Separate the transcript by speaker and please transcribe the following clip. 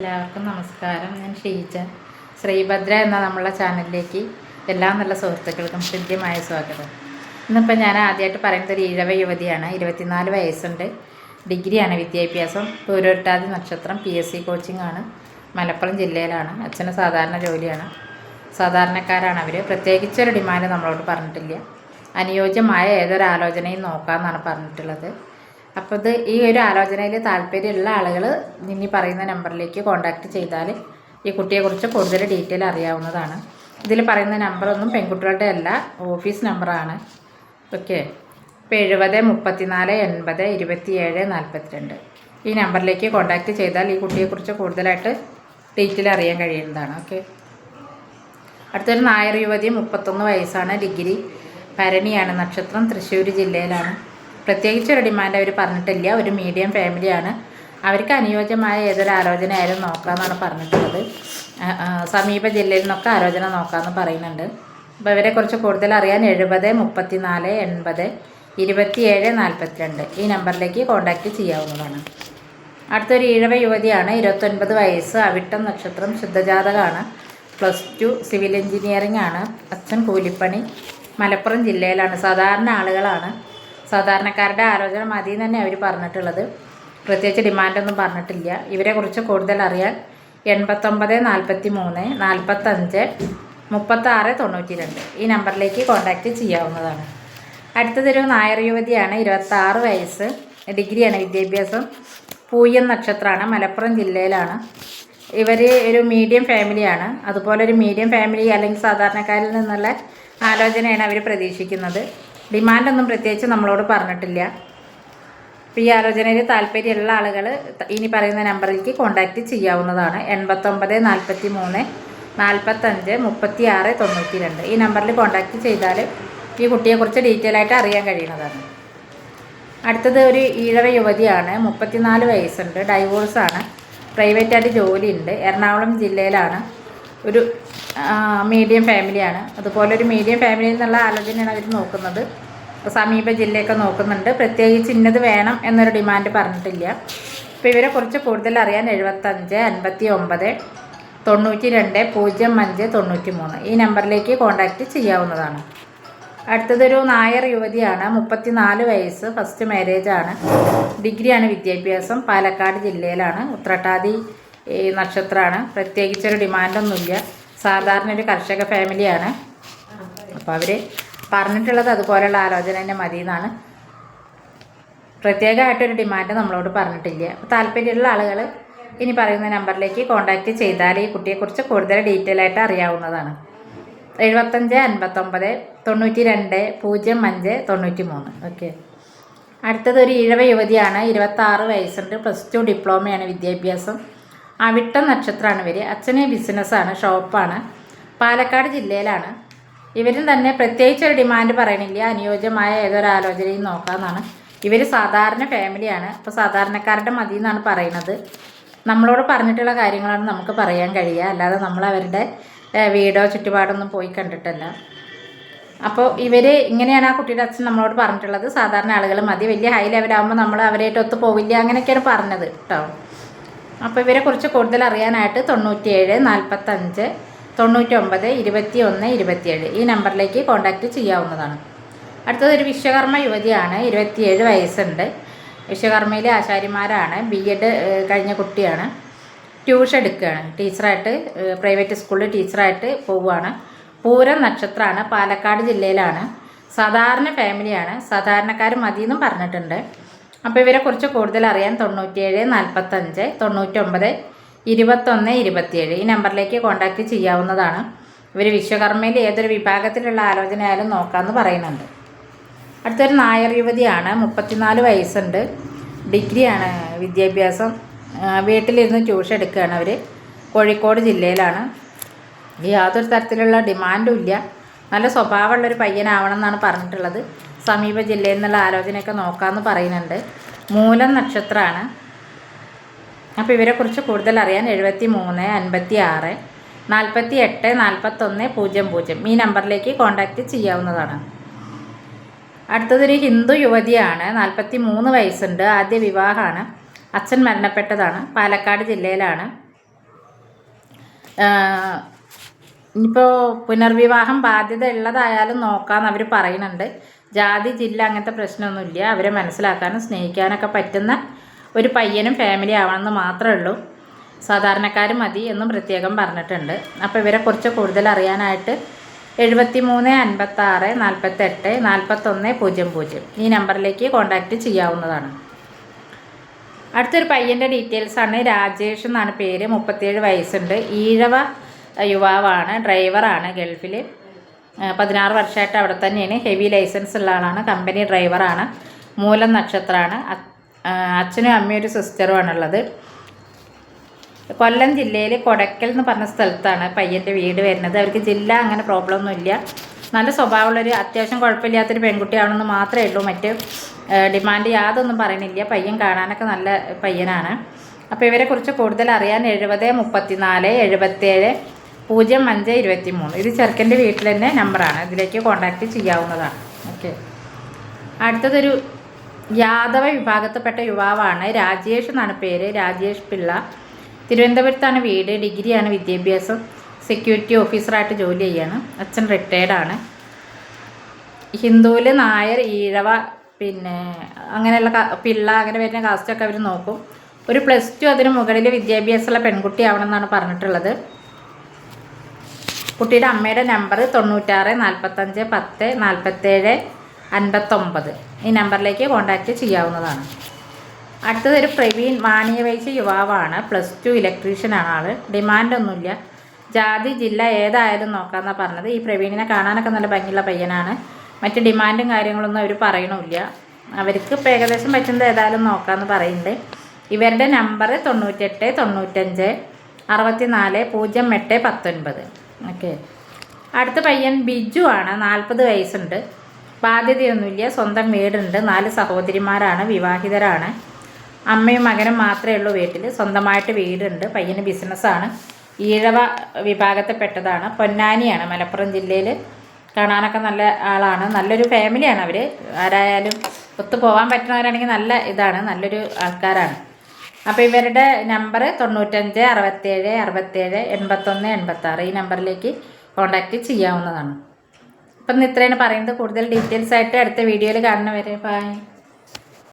Speaker 1: എല്ലാവർക്കും നമസ്കാരം. ഞാൻ ഷീജ ശ്രീഭദ്ര എന്ന നമ്മളെ ചാനലിലേക്ക് എല്ലാ നല്ല സുഹൃത്തുക്കൾക്കും ഹൃദ്യമായ സ്വാഗതം. ഇന്നിപ്പോൾ ഞാൻ ആദ്യമായിട്ട് പറയുന്നത് ഒരു ഇഴവ യുവതിയാണ്. ഇരുപത്തിനാല് വയസ്സുണ്ട്. ഡിഗ്രിയാണ് വിദ്യാഭ്യാസം. പൂരോട്ടാതി നക്ഷത്രം. പി എസ് സി കോച്ചിങ് ആണ്. മലപ്പുറം ജില്ലയിലാണ്. അച്ഛന് സാധാരണ ജോലിയാണ്. സാധാരണക്കാരാണ് അവർ പ്രത്യേകിച്ചൊരു ഡിമാൻഡ് നമ്മളോട് പറഞ്ഞിട്ടില്ല. അനുയോജ്യമായ ഏതൊരു ആലോചനയും നോക്കാമെന്നാണ് പറഞ്ഞിട്ടുള്ളത്. അപ്പോൾ ഇത് ഈ ഒരു ആലോചനയിൽ താല്പര്യമുള്ള ആളുകൾ ഇനി പറയുന്ന നമ്പറിലേക്ക് കോൺടാക്റ്റ് ചെയ്താൽ ഈ കുട്ടിയെക്കുറിച്ച് കൂടുതൽ ഡീറ്റെയിൽ അറിയാവുന്നതാണ്. ഇതിൽ പറയുന്ന നമ്പറൊന്നും പെൺകുട്ടികളുടെ അല്ല ഓഫീസ് നമ്പറാണ് ഓക്കെ ഇപ്പോൾ എഴുപത് മുപ്പത്തിനാല് എൺപത് ഇരുപത്തിയേഴ് നാൽപ്പത്തിരണ്ട് ഈ നമ്പറിലേക്ക് കോൺടാക്റ്റ് ചെയ്താൽ ഈ കുട്ടിയെക്കുറിച്ച് കൂടുതലായിട്ട് ഡീറ്റെയിൽ അറിയാൻ കഴിയുന്നതാണ്. ഓക്കെ അടുത്തൊരു നായർ യുവതി മുപ്പത്തൊന്ന് വയസ്സാണ് ഡിഗ്രി ഭരണിയാണ് നക്ഷത്രം തൃശ്ശൂർ ജില്ലയിലാണ്. പ്രത്യേകിച്ച് ഒരു ഡിമാൻഡ് അവർ പറഞ്ഞിട്ടില്ല. ഒരു മീഡിയം ഫാമിലിയാണ് അവർക്ക് അനുയോജ്യമായ ഏതൊരു ആലോചന ആയാലും നോക്കാമെന്നാണ് പറഞ്ഞിട്ടുള്ളത് സമീപ ജില്ലയിൽ നിന്നൊക്കെ ആലോചന നോക്കാമെന്ന് പറയുന്നുണ്ട്. അപ്പോൾ ഇവരെക്കുറിച്ച് കൂടുതൽ അറിയാൻ എഴുപത് മുപ്പത്തി നാല് എൺപത് ഇരുപത്തിയേഴ് നാൽപ്പത്തിരണ്ട് ഈ നമ്പറിലേക്ക് കോൺടാക്റ്റ് ചെയ്യാവുന്നതാണ്. അടുത്തൊരു ഈഴവ യുവതിയാണ്. ഇരുപത്തൊൻപത് വയസ്സ് അവിട്ടം നക്ഷത്രം ശുദ്ധജാതകമാണ് പ്ലസ് ടു സിവിൽ എഞ്ചിനീയറിംഗ് ആണ്. അച്ഛൻ കൂലിപ്പണി. മലപ്പുറം ജില്ലയിലാണ്. സാധാരണ ആളുകളാണ്. സാധാരണക്കാരുടെ ആലോചന മതി തന്നെ അവർ പറഞ്ഞിട്ടുള്ളത്. പ്രത്യേകിച്ച് ഡിമാൻഡൊന്നും പറഞ്ഞിട്ടില്ല. ഇവരെക്കുറിച്ച് കൂടുതൽ അറിയാൻ എൺപത്തൊമ്പത് നാൽപ്പത്തി മൂന്ന് നാൽപ്പത്തഞ്ച് മുപ്പത്താറ് തൊണ്ണൂറ്റി രണ്ട് ഈ നമ്പറിലേക്ക് കോൺടാക്റ്റ് ചെയ്യാവുന്നതാണ്. അടുത്തതൊരു നായർ യുവതിയാണ് ഇരുപത്താറ് വയസ്സ് ഡിഗ്രിയാണ് വിദ്യാഭ്യാസം പൂയം നക്ഷത്രമാണ് മലപ്പുറം ജില്ലയിലാണ്. ഇവർ ഒരു മീഡിയം ഫാമിലിയാണ് അതുപോലെ ഒരു മീഡിയം ഫാമിലി അല്ലെങ്കിൽ സാധാരണക്കാരിൽ നിന്നുള്ള ആലോചനയാണ് അവർ പ്രതീക്ഷിക്കുന്നത്. ഡിമാൻഡൊന്നും പ്രത്യേകിച്ച് നമ്മളോട് പറഞ്ഞിട്ടില്ല. അപ്പോൾ ഈ ആലോചനയിൽ താല്പര്യമുള്ള ആളുകൾ ഇനി പറയുന്ന നമ്പറിലേക്ക് കോൺടാക്റ്റ് ചെയ്യാവുന്നതാണ്. എൺപത്തൊമ്പത് നാൽപ്പത്തി മൂന്ന് നാൽപ്പത്തഞ്ച് മുപ്പത്തി ആറ് തൊണ്ണൂറ്റി രണ്ട് ഈ നമ്പറിൽ കോൺടാക്റ്റ് ചെയ്താൽ ഈ കുട്ടിയെക്കുറിച്ച് ഡീറ്റെയിൽ ആയിട്ട് അറിയാൻ കഴിയുന്നതാണ്. അടുത്തത് ഒരു ഈഴവ യുവതിയാണ്. മുപ്പത്തിനാല് വയസ്സുണ്ട്. ഡൈവോഴ്സാണ് പ്രൈവറ്റായിട്ട് ജോലിയുണ്ട്. എറണാകുളം ജില്ലയിലാണ്. ഒരു മീഡിയം ഫാമിലിയാണ് അതുപോലെ ഒരു മീഡിയം ഫാമിലിയിൽ നിന്നുള്ള ആലോചനയാണ് അവർ നോക്കുന്നത്. അപ്പോൾ സമീപ ജില്ലയൊക്കെ നോക്കുന്നുണ്ട്. പ്രത്യേകിച്ച് ഇന്നത് വേണം എന്നൊരു ഡിമാൻഡ് പറഞ്ഞിട്ടില്ല. അപ്പോൾ ഇവരെ കുറിച്ച് കൂടുതൽ അറിയാൻ എഴുപത്തഞ്ച് അൻപത്തി ഒമ്പത് തൊണ്ണൂറ്റി രണ്ട് പൂജ്യം അഞ്ച് തൊണ്ണൂറ്റി മൂന്ന് ഈ നമ്പറിലേക്ക് കോൺടാക്റ്റ് ചെയ്യാവുന്നതാണ്. അടുത്തതൊരു നായർ യുവതിയാണ്. മുപ്പത്തിനാല് വയസ്സ് ഫസ്റ്റ് മാരേജാണ് ഡിഗ്രിയാണ് വിദ്യാഭ്യാസം. പാലക്കാട് ജില്ലയിലാണ്. ഉത്രട്ടാതി ഈ നക്ഷത്രമാണ്. പ്രത്യേകിച്ചൊരു ഡിമാൻഡൊന്നുമില്ല. സാധാരണ ഒരു കർഷക ഫാമിലിയാണ്. അപ്പോൾ അവർ പറഞ്ഞിട്ടുള്ളത് അതുപോലെയുള്ള ആലോചന തന്നെ മതി എന്നാണ് പ്രത്യേകമായിട്ടൊരു ഡിമാൻഡ് നമ്മളോട് പറഞ്ഞിട്ടില്ല. അപ്പോൾ താല്പര്യമുള്ള ആളുകൾ ഇനി പറയുന്ന നമ്പറിലേക്ക് കോൺടാക്റ്റ് ചെയ്താൽ ഈ കുട്ടിയെക്കുറിച്ച് കൂടുതൽ ഡീറ്റെയിൽ ആയിട്ട് അറിയാവുന്നതാണ്. എഴുപത്തഞ്ച് അൻപത്തൊമ്പത് തൊണ്ണൂറ്റി രണ്ട് പൂജ്യം അഞ്ച് തൊണ്ണൂറ്റി മൂന്ന് ഓക്കെ. അടുത്തത് ഒരു ഇഴവ യുവതിയാണ്. ഇരുപത്താറ് വയസ്സുണ്ട്. പ്ലസ് ടു ഡിപ്ലോമയാണ് വിദ്യാഭ്യാസം. അവിട്ടം നക്ഷത്രമാണ് ഇവർ അച്ഛന് ബിസിനസ്സാണ് ഷോപ്പാണ് പാലക്കാട് ജില്ലയിലാണ്. ഇവരും തന്നെ പ്രത്യേകിച്ച് ഒരു ഡിമാൻഡ് പറയണില്ല. അനുയോജ്യമായ ഏതൊരു ആലോചനയും നോക്കാമെന്നാണ് ഇവർ സാധാരണ ഫാമിലിയാണ് അപ്പോൾ സാധാരണക്കാരുടെ മതി എന്നാണ് പറയുന്നത്. നമ്മളോട് പറഞ്ഞിട്ടുള്ള കാര്യങ്ങളാണ് നമുക്ക് പറയാൻ കഴിയുക. അല്ലാതെ നമ്മൾ അവരുടെ വീടോ ചുറ്റുപാടൊന്നും പോയി കണ്ടിട്ടല്ല. അപ്പോൾ ഇവർ ഇങ്ങനെയാണ് ആ കുട്ടിയുടെ അച്ഛൻ നമ്മളോട് പറഞ്ഞിട്ടുള്ളത്. സാധാരണ ആളുകൾ മതി. വലിയ ഹൈ ലെവലാകുമ്പോൾ നമ്മൾ അവരായിട്ട് ഒത്തു പോവില്ല അങ്ങനെയൊക്കെയാണ് പറഞ്ഞത് കേട്ടോ അപ്പോൾ ഇവരെക്കുറിച്ച് കൂടുതൽ അറിയാനായിട്ട് തൊണ്ണൂറ്റിയേഴ് നാൽപ്പത്തഞ്ച് തൊണ്ണൂറ്റൊമ്പത് ഇരുപത്തി ഒന്ന് ഇരുപത്തിയേഴ് ഈ നമ്പറിലേക്ക് കോൺടാക്റ്റ് ചെയ്യാവുന്നതാണ്. അടുത്തത് ഒരു വിശ്വകർമ്മ യുവതിയാണ് ഇരുപത്തിയേഴ് വയസ്സുണ്ട്. വിശ്വകർമ്മയിലെ ആശാരിമാരാണ് ബി എഡ് കഴിഞ്ഞ കുട്ടിയാണ്. ട്യൂഷൻ എടുക്കുകയാണ്. ടീച്ചറായിട്ട് പ്രൈവറ്റ് സ്കൂളിൽ ടീച്ചറായിട്ട് പോവുകയാണ്. പൂരം നക്ഷത്രമാണ് പാലക്കാട് ജില്ലയിലാണ്. സാധാരണ ഫാമിലിയാണ്. സാധാരണക്കാർ മതിയെന്നും പറഞ്ഞിട്ടുണ്ട്. അപ്പോൾ ഇവരെക്കുറിച്ച് കൂടുതൽ അറിയാൻ തൊണ്ണൂറ്റിയേഴ് നാൽപ്പത്തഞ്ച് തൊണ്ണൂറ്റൊമ്പത് ഇരുപത്തൊന്ന് ഇരുപത്തിയേഴ് ഈ നമ്പറിലേക്ക് കോൺടാക്റ്റ് ചെയ്യാവുന്നതാണ്. ഇവർ വിശ്വകർമ്മയിൽ ഏതൊരു വിഭാഗത്തിലുള്ള ആലോചന ആയാലും നോക്കാമെന്ന് പറയുന്നുണ്ട്. അടുത്തൊരു നായർ യുവതിയാണ് മുപ്പത്തിനാല് വയസ്സുണ്ട്. ഡിഗ്രിയാണ് വിദ്യാഭ്യാസം. വീട്ടിലിരുന്ന് ട്യൂഷൻ എടുക്കുകയാണ് അവർ കോഴിക്കോട് ജില്ലയിലാണ്. യാതൊരു തരത്തിലുള്ള ഡിമാൻഡും ഇല്ല. നല്ല സ്വഭാവമുള്ളൊരു പയ്യനാവണം എന്നാണ് പറഞ്ഞിട്ടുള്ളത്. സമീപ ജില്ലയിൽ നിന്നുള്ള ആലോചനയൊക്കെ നോക്കാമെന്ന് പറയുന്നുണ്ട്. മൂലം നക്ഷത്രമാണ്. അപ്പോൾ ഇവരെക്കുറിച്ച് കൂടുതൽ അറിയാൻ എഴുപത്തി മൂന്ന് അൻപത്തി ആറ് നാൽപ്പത്തി എട്ട് നാൽപ്പത്തൊന്ന് പൂജ്യം പൂജ്യം. ഈ നമ്പറിലേക്ക് കോൺടാക്റ്റ് ചെയ്യാവുന്നതാണ്. അടുത്തതൊരു ഹിന്ദു യുവതിയാണ്. നാൽപ്പത്തി മൂന്ന് വയസ്സുണ്ട്. ആദ്യ വിവാഹമാണ്. അച്ഛൻ മരണപ്പെട്ടതാണ്. പാലക്കാട് ജില്ലയിലാണ്. ഇനിയിപ്പോൾ പുനർവിവാഹം ബാധ്യത ഉള്ളതായാലും നോക്കാമെന്ന് അവർ പറയുന്നുണ്ട്. ജാതി ജില്ല അങ്ങനത്തെ പ്രശ്നമൊന്നുമില്ല. അവരെ മനസ്സിലാക്കാനും സ്നേഹിക്കാനൊക്കെ പറ്റുന്ന ഒരു പയ്യനും ഫാമിലി ആവണമെന്ന് മാത്രമേ ഉള്ളൂ. സാധാരണക്കാർ മതി എന്നും പ്രത്യേകം പറഞ്ഞിട്ടുണ്ട്. അപ്പോൾ ഇവരെ കുറിച്ച് കൂടുതൽ അറിയാനായിട്ട് എഴുപത്തി മൂന്ന് അൻപത്താറ് നാൽപ്പത്തെട്ട് നാൽപ്പത്തൊന്ന് പൂജ്യം പൂജ്യം ഈ നമ്പറിലേക്ക് കോൺടാക്റ്റ് ചെയ്യാവുന്നതാണ്. അടുത്തൊരു പയ്യന്റെ ഡീറ്റെയിൽസാണ് രാജേഷ് എന്നാണ് പേര്. മുപ്പത്തേഴ് വയസ്സുണ്ട്. ഈഴവ യുവാവാണ് ഡ്രൈവറാണ് ഗൾഫിൽ പതിനാറ് വർഷമായിട്ട് അവിടെ തന്നെയാണ്. ഹെവി ലൈസൻസ് ഉള്ള ആളാണ് കമ്പനി ഡ്രൈവറാണ് മൂലം നക്ഷത്രമാണ്. അച്ഛനും അമ്മയും ഒരു സിസ്റ്ററുമാണുള്ളത് കൊല്ലം ജില്ലയിൽ കൊടക്കൽ എന്ന് പറഞ്ഞ സ്ഥലത്താണ് പയ്യന്റെ വീട് വരുന്നത്. അവർക്ക് ജില്ല അങ്ങനെ പ്രോബ്ലം ഒന്നുമില്ല നല്ല സ്വഭാവമുള്ളൊരു അത്യാവശ്യം കുഴപ്പമില്ലാത്തൊരു പെൺകുട്ടിയാണെന്ന് മാത്രമേ ഉള്ളൂ. മറ്റ് ഡിമാൻഡ് യാതൊന്നും പറയണില്ല പയ്യൻ കാണാനൊക്കെ നല്ല പയ്യനാണ്. അപ്പോൾ ഇവരെക്കുറിച്ച് കൂടുതൽ അറിയാൻ എഴുപത് മുപ്പത്തിനാല് എഴുപത്തേഴ് പൂജ്യം അഞ്ച് ഇരുപത്തി മൂന്ന് ഇത് ചെറുക്കന്റെ വീട്ടിൽ തന്നെ നമ്പറാണ് ഇതിലേക്ക് കോൺടാക്റ്റ് ചെയ്യാവുന്നതാണ്. ഓക്കെ അടുത്തതൊരു യാദവ വിഭാഗത്തിൽപ്പെട്ട യുവാവാണ് രാജേഷ് എന്നാണ് പേര്. രാജേഷ് പിള്ള. തിരുവനന്തപുരത്താണ് വീട്. ഡിഗ്രിയാണ് വിദ്യാഭ്യാസം സെക്യൂരിറ്റി ഓഫീസറായിട്ട് ജോലി ചെയ്യാണ്. അച്ഛൻ റിട്ടയർഡാണ് ഹിന്ദുവിൽ നായർ ഈഴവ പിന്നെ അങ്ങനെയുള്ള പിള്ള അങ്ങനെ വരുന്ന കാസ്റ്റൊക്കെ അവർ നോക്കും. ഒരു പ്ലസ് ടു അതിന് മുകളിൽ വിദ്യാഭ്യാസമുള്ള പെൺകുട്ടി ആവണമെന്നാണ് പറഞ്ഞിട്ടുള്ളത്. കുട്ടിയുടെ അമ്മയുടെ നമ്പർ തൊണ്ണൂറ്റാറ് നാൽപ്പത്തഞ്ച് പത്ത് നാൽപ്പത്തേഴ് അൻപത്തൊമ്പത്. ഈ നമ്പറിലേക്ക് കോൺടാക്റ്റ് ചെയ്യാവുന്നതാണ്. അടുത്തതൊരു പ്രവീൺ വാണിയവൈശ്യ യുവാവാണ്. പ്ലസ് ടു ഇലക്ട്രീഷ്യനാണ് ആൾ ഡിമാൻഡൊന്നുമില്ല ജാതി ജില്ല ഏതായാലും നോക്കാമെന്നാണ് പറഞ്ഞത്. ഈ പ്രവീണിനെ കാണാനൊക്കെ നല്ല ഭംഗിയുള്ള പയ്യനാണ്. മറ്റ് ഡിമാൻഡും കാര്യങ്ങളൊന്നും അവർ പറയണമില്ല അവർക്ക് ഇപ്പോൾ ഏകദേശം പറ്റുന്നത് ഏതായാലും നോക്കാമെന്ന് പറയുന്നുണ്ട്. ഇവരുടെ നമ്പർ തൊണ്ണൂറ്റെട്ട് തൊണ്ണൂറ്റഞ്ച് അറുപത്തിനാല് പൂജ്യം എട്ട് പത്തൊൻപത്. ഓക്കെ അടുത്ത പയ്യൻ ബിജു ആണ്. നാൽപ്പത് വയസ്സുണ്ട്. ബാധ്യതയൊന്നുമില്ല. സ്വന്തം വീടുണ്ട്. നാല് സഹോദരിമാരാണ്. വിവാഹിതരാണ്. അമ്മയും മകനും മാത്രമേ ഉള്ളൂ വീട്ടിൽ. സ്വന്തമായിട്ട് വീടുണ്ട്. പയ്യന് ബിസിനസ്സാണ് ഈഴവ വിഭാഗത്തിൽപ്പെട്ടതാണ്. പൊന്നാനിയാണ് മലപ്പുറം ജില്ലയിൽ കാണാനൊക്കെ നല്ല ആളാണ്. നല്ലൊരു ഫാമിലിയാണ് അവർ ആരായാലും ഒത്തു പോകാൻ പറ്റുന്നവരാണെങ്കിൽ നല്ല ഇതാണ്. നല്ലൊരു ആൾക്കാരാണ്. അപ്പോൾ ഇവരുടെ നമ്പർ തൊണ്ണൂറ്റഞ്ച് അറുപത്തേഴ് അറുപത്തേഴ് എൺപത്തൊന്ന് എൺപത്താറ് ഈ നമ്പറിലേക്ക് കോൺടാക്റ്റ് ചെയ്യാവുന്നതാണ്. അപ്പം ഇത്രയാണ് പറയുന്നത്. കൂടുതൽ ഡീറ്റെയിൽസ് ആയിട്ട് അടുത്ത വീഡിയോയിൽ കാണുന്നവരെ ബൈ